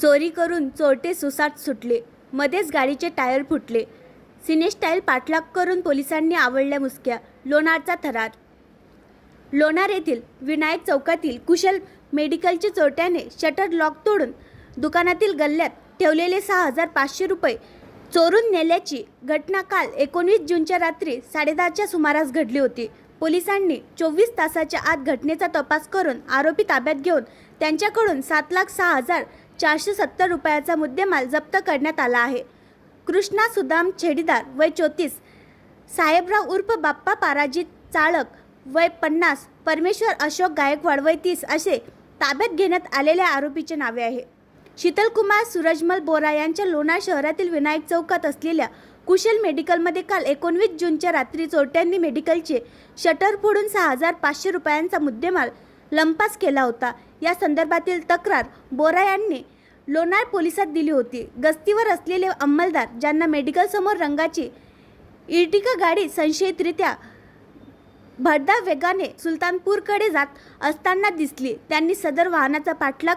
चोरी करून चोरटे सुसाट सुटले. मध्येच गाडीचे टायर फुटले. सिनेस्टाईल पाठलाग करून पोलिसांनी आवडल्या मुसक्या. लोणारचा थरार. लोणार येथील विनायक चौकातील कुशल मेडिकलच्या चोरट्याने शटर लॉक तोडून दुकानातील गल्ल्यात ठेवलेले सहा हजार पाचशे रुपये चोरून नेल्याची घटना काल एकोणीस जूनच्या रात्री साडेदहाच्या सुमारास घडली होती. पोलिसांनी चोवीस तासाच्या आत घटनेचा तपास करून आरोपी ताब्यात घेऊन त्यांच्याकडून सात लाख सहा हजार चारशे सत्तर रुपयाचा मुद्देमाल जप्त करण्यात आला आहे. कृष्णा सुदाम छेडीदार वय चौतीस साहेबराव उर्फ बाप्पा पाराजित चाळक वय पन्नास परमेश्वर अशोक गायकवाड वय तीस असे ताब्यात घेण्यात आलेल्या आरोपीचे नावे आहे. शीतलकुमार सूरजमल बोरा यांच्या लोणार शहरातील विनायक चौकात असलेल्या कुशल मेडिकलमध्ये काल एकोणवीस जूनच्या रात्री चोरट्यांनी मेडिकलचे शटर फोडून सहा हजार पाचशे रुपयांचा मुद्देमाल लंपास केला होता. या संदर्भातील तक्रार बोरा यांनी लोणार पोलिसात दिली होती. गस्तीवर असलेले अंमलदार ज्यांना मेडिकलसमोर रंगाची इर्टिका गाडी संशयितरित्या भडदा वेगाने सुलतानपूरकडे जात असताना दिसली त्यांनी सदर वाहनाचा पाठलाग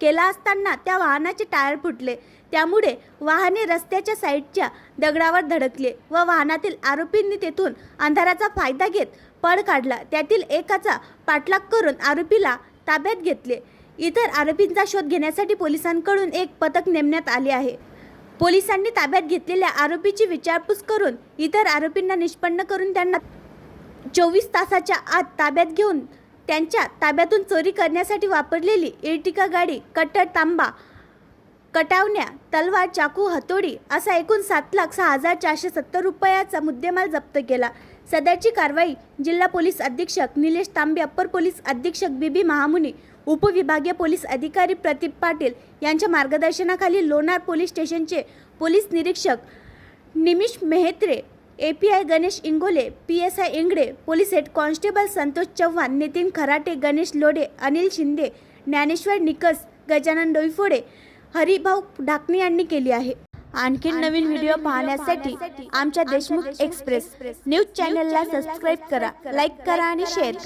केला असताना त्या वाहनाचे टायर फुटले. त्यामुळे वाहने रस्त्याच्या साईडच्या दगडावर धडकले व वाहनातील आरोपींनी तेथून अंधाराचा फायदा घेत पळ काढला. त्यातील एकाचा पाठलाग करून आरोपीला ताब्यात घेतले. इतर आरोपींचा शोध घेण्यासाठी पोलिसांकडून एक पथक नेमण्यात आले आहे. पोलिसांनी ताब्यात घेतलेल्या आरोपीची विचारपूस करून इतर आरोपींना निष्पन्न करून त्यांना चोवीस तासाच्या आत ताब्यात घेऊन त्यांच्या ताब्यातून चोरी करण्यासाठी वापरलेली इर्टिका गाडी कट्टर तांबा कटावण्या तलवार चाकू हतोडी असा एकूण सात लाख सहा हजार चारशे सत्तर रुपयाचा मुद्देमाल जप्त केला. सदरची कारवाई जिल्हा पोलीस अधीक्षक निलेश तांबे अप्पर पोलीस अधीक्षक बीबी महामुनी उपविभागीय पोलीस अधिकारी प्रदीप पाटील यांच्या मार्गदर्शनाखाली लोणार पोलीस स्टेशनचे पोलीस निरीक्षक Nimish Mehatre A P I Ganesh Ingole P S I Ingade police head constable Santosh Chavan Nitin Kharate Ganesh Lode Anil Shinde Dnyaneshwar Nikas Gajanan Doiphode Haribhau Dhakane यांनी केली आहे. आणखी नवीन व्हिडिओ पाहण्यासाठी आमच्या देशमुख एक्सप्रेस न्यूज चॅनलला subscribe करा like करा आणि शेअर करा.